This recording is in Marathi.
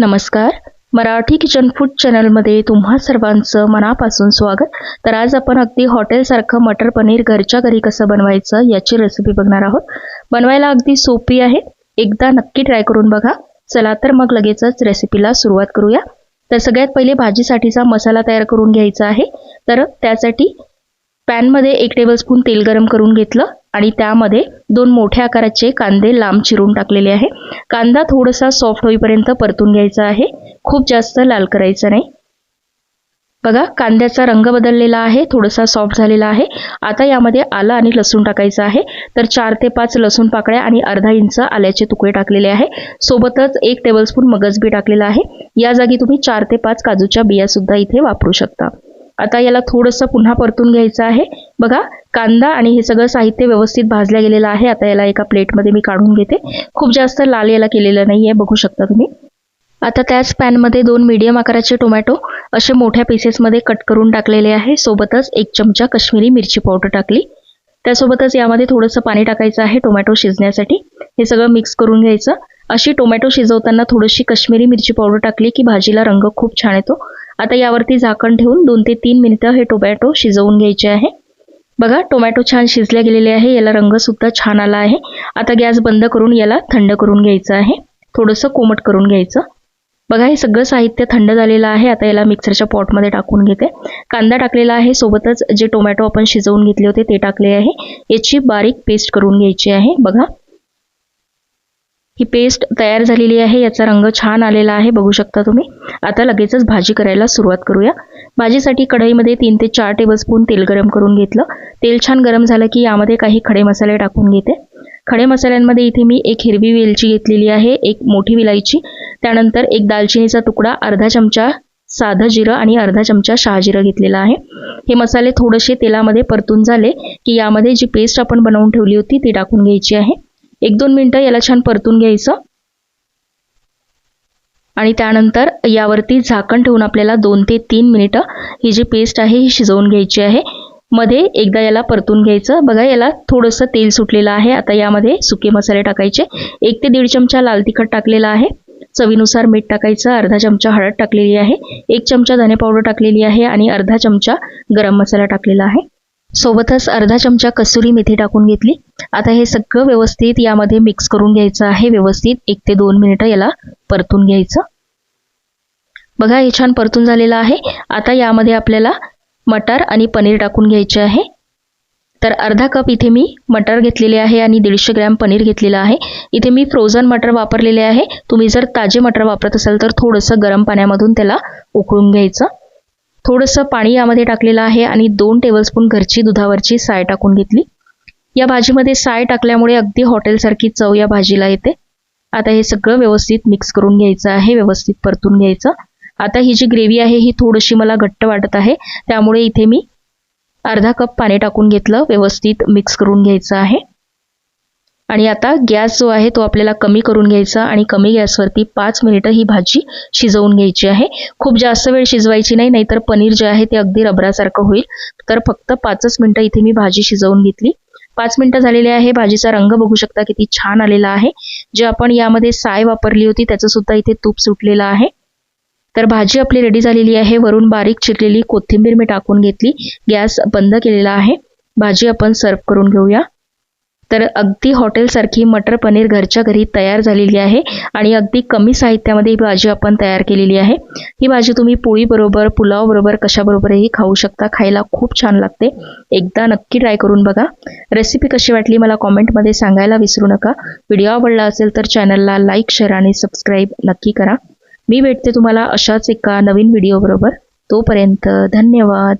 नमस्कार. मराठी किचन फूड चॅनलमध्ये तुम्हा सर्वांचं मनापासून स्वागत. तर आज आपण अगदी हॉटेलसारखं मटर पनीर घरच्या घरी कसं बनवायचं याची रेसिपी बघणार आहोत. बनवायला अगदी सोपी आहे. एकदा नक्की ट्राय करून बघा. चला तर मग लगेचच रेसिपीला सुरुवात करूया. तर सगळ्यात पहिले भाजीसाठीचा मसाला तयार करून घ्यायचा आहे. तर त्यासाठी पॅनमध्ये एक टेबलस्पून तेल गरम करून घेतलं. आणि त्यामध्ये दोन मोठ्या आकाराचे कांदे लांब चिरून टाकलेले आहे. कांदा थोडासा सॉफ्ट होईपर्यंत परतून घ्यायचा आहे. खूप जास्त लाल करायचा नाही. बघा कांद्याचा रंग बदललेला आहे थोडासा सॉफ्ट झालेला आहे. आता यामध्ये आलं आणि लसूण टाकायचं आहे. तर चार ते पाच लसूण पाकळ्या आणि अर्धा इंच आल्याचे तुकडे टाकलेले आहे. सोबतच एक टेबलस्पून मगजबी टाकलेला आहे. या जागी तुम्ही चार ते पाच काजूच्या बियासुद्धा इथे वापरू शकता. आता याला थोडंसं पुन्हा परतून घ्यायचं आहे. बघा कांदा आणि हे सगळं साहित्य व्यवस्थित भाजलं गेलेलं आहे. आता याला एका प्लेटमध्ये मी काढून घेते. खूप जास्त लाल याला केलेलं नाही आहे बघू शकता तुम्ही. आता त्याच पॅनमध्ये दोन मीडियम आकाराचे टोमॅटो असे मोठ्या पीसेसमध्ये कट करून टाकलेले आहे. सोबतच एक चमचा कश्मीरी मिरची पावडर टाकली. त्यासोबतच यामध्ये थोडंसं पाणी टाकायचं आहे टोमॅटो शिजण्यासाठी. हे सगळं मिक्स करून घ्यायचं. अशी टोमॅटो शिजवताना थोडीशी कश्मीरी मिरची पावडर टाकली की भाजीला रंग खूप छान येतो. आता यावरती झाकण ठेवून दोन ते तीन मिनिटं हे टोमॅटो शिजवून घ्यायचे आहे. बघा टोमॅटो छान शिजले गेलेले आहे याला रंग सुद्धा छान आला आहे. आता गॅस बंद करून याला थंड करून घ्यायचं आहे. थोडंसं कोमट करून घ्यायचं. बघा हे सगळं साहित्य थंड झालेलं आहे. आता याला मिक्सरच्या पॉटमध्ये टाकून घेते. कांदा टाकलेला आहे. सोबतच जे टोमॅटो आपण शिजवून घेतले होते ते टाकले आहे. याची बारीक पेस्ट करून घ्यायची आहे. बघा ही पेस्ट तयार झालेली आहे. याचा रंग छान आलेला आहे. बघू शकता तुम्ही. आता लगेचच भाजी करायला सुरुवात करूया. भाजीसाठी कढईमध्ये तीन ते चार टेबलस्पून तेल गरम करून घेतलं. तेल छान गरम झालं की यामध्ये काही खडे मसाले टाकून घेते. खडे मसाल्यांमध्ये इथे मी एक हिरवी वेलची घेतलेली आहे. एक मोठी विलायची. त्यानंतर एक दालचिनीचा तुकडा अर्धा चमचा साधं जिरं आणि अर्धा चमचा शहाजिरं घेतलेला आहे. हे मसाले थोडेसे तेलामध्ये परतून झाले की यामध्ये जी पेस्ट आपण बनवून ठेवली होती ती टाकून घ्यायची आहे. एक दोन मिनटं याला छान परतून घ्यायचं. आणि त्यानंतर यावरती झाकण ठेवून आपल्याला दोन ते तीन मिनिटं ही जी पेस्ट आहे ही शिजवून घ्यायची आहे. मध्ये एकदा याला परतून घ्यायचं. बघा याला थोडंसं तेल सुटलेलं आहे. आता यामध्ये सुके मसाले टाकायचे. एक ते दीड चमचा लाल तिखट टाकलेला आहे. चवीनुसार मीठ टाकायचं. अर्धा चमचा हळद टाकलेली आहे. एक चमचा धने पावडर टाकलेली आहे आणि अर्धा चमचा गरम मसाला टाकलेला आहे. सोबतच अर्धा चमचा कसुरी मेथी टाकून घेतली. आता हे सगळं व्यवस्थित यामध्ये मिक्स करून घ्यायचं आहे. व्यवस्थित एक ते दोन मिनिटं याला परतून घ्यायचं. बघा हे छान परतून झालेलं आहे. आता यामध्ये आपल्याला मटार आणि पनीर टाकून घ्यायचे आहे. तर अर्धा कप इथे मी मटर घेतलेले आहे आणि दीडशे ग्रॅम पनीर घेतलेलं आहे. इथे मी फ्रोझन मटर वापरलेले आहे. तुम्ही जर ताजे मटर वापरत असाल तर थोडंसं गरम पाण्यामधून त्याला उकळून घ्यायचं. थोडंसं पाणी यामध्ये टाकलेलं आहे आणि दोन टेबलस्पून घरची दुधावरची साय टाकून घेतली. या भाजीमध्ये साय टाकल्यामुळे अगदी हॉटेलसारखी चव या भाजीला येते. आता हे सगळं व्यवस्थित मिक्स करून घ्यायचं आहे व्यवस्थित परतून घ्यायचं. आता ही जी ग्रेव्ही आहे ही थोडीशी मला घट्ट वाटत आहे. त्यामुळे इथे मी अर्धा कप पाणी टाकून घेतलं व्यवस्थित मिक्स करून घ्यायचं आहे. आणि आता गॅस जो आहे तो आपल्याला कमी करून घ्यायचा आणि कमी गॅसवरती पाच मिनिटं ही भाजी शिजवून घ्यायची आहे. खूप जास्त वेळ शिजवायची नाही नाहीतर पनीर जे आहे ते अगदी रबरासारखं होईल. तर फक्त पाचच मिनिटं इथे मी भाजी शिजवून घेतली. पाच मिनिटं झालेली आहे भाजीचा रंग बघू शकता किती छान आलेला आहे. जे आपण यामध्ये साय वापरली होती त्याचं सुद्धा इथे तूप सुटलेलं आहे. तर भाजी आपली रेडी झालेली आहे. वरून बारीक चिरलेली कोथिंबीर मी टाकून घेतली. गॅस बंद केलेला आहे. भाजी आपण सर्व करून घेऊया. तर अगदी हॉटेलसारखी मटर पनीर घरच्या घरी तयार झालेली आहे आणि अगदी कमी साहित्यामध्ये ही भाजी आपण तयार केलेली आहे. ही भाजी तुम्ही पोळीबरोबर पुलावबरोबर कशाबरोबरही खाऊ शकता. खायला खूप छान लागते. एकदा नक्की ट्राय करून बघा. रेसिपी कशी वाटली मला कॉमेंटमध्ये सांगायला विसरू नका. व्हिडिओ आवडला असेल तर चॅनलला लाईक शेअर आणि सबस्क्राईब नक्की करा. मी भेटते तुम्हाला अशाच एका नवीन व्हिडिओबरोबर तोपर्यंत धन्यवाद.